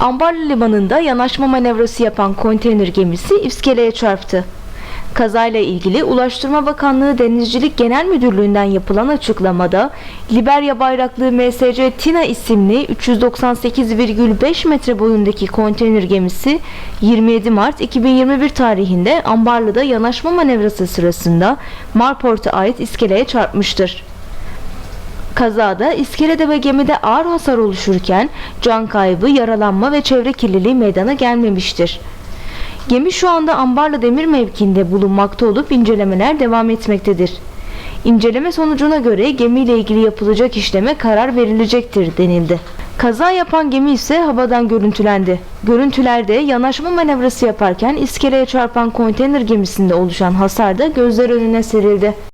Ambarlı Limanı'nda yanaşma manevrası yapan konteyner gemisi iskeleye çarptı. Kazayla ilgili Ulaştırma Bakanlığı Denizcilik Genel Müdürlüğü'nden yapılan açıklamada Liberya bayraklı MSC Tina isimli 398,5 metre boyundaki konteyner gemisi 27 Mart 2021 tarihinde Ambarlı'da yanaşma manevrası sırasında Marport'a ait iskeleye çarpmıştır. Kazada iskelede ve gemide ağır hasar oluşurken can kaybı, yaralanma ve çevre kirliliği meydana gelmemiştir. Gemi şu anda Ambarlı Demir mevkiinde bulunmakta olup incelemeler devam etmektedir. İnceleme sonucuna göre gemiyle ilgili yapılacak işleme karar verilecektir denildi. Kaza yapan gemi ise havadan görüntülendi. Görüntülerde yanaşma manevrası yaparken iskeleye çarpan konteyner gemisinde oluşan hasar da gözler önüne serildi.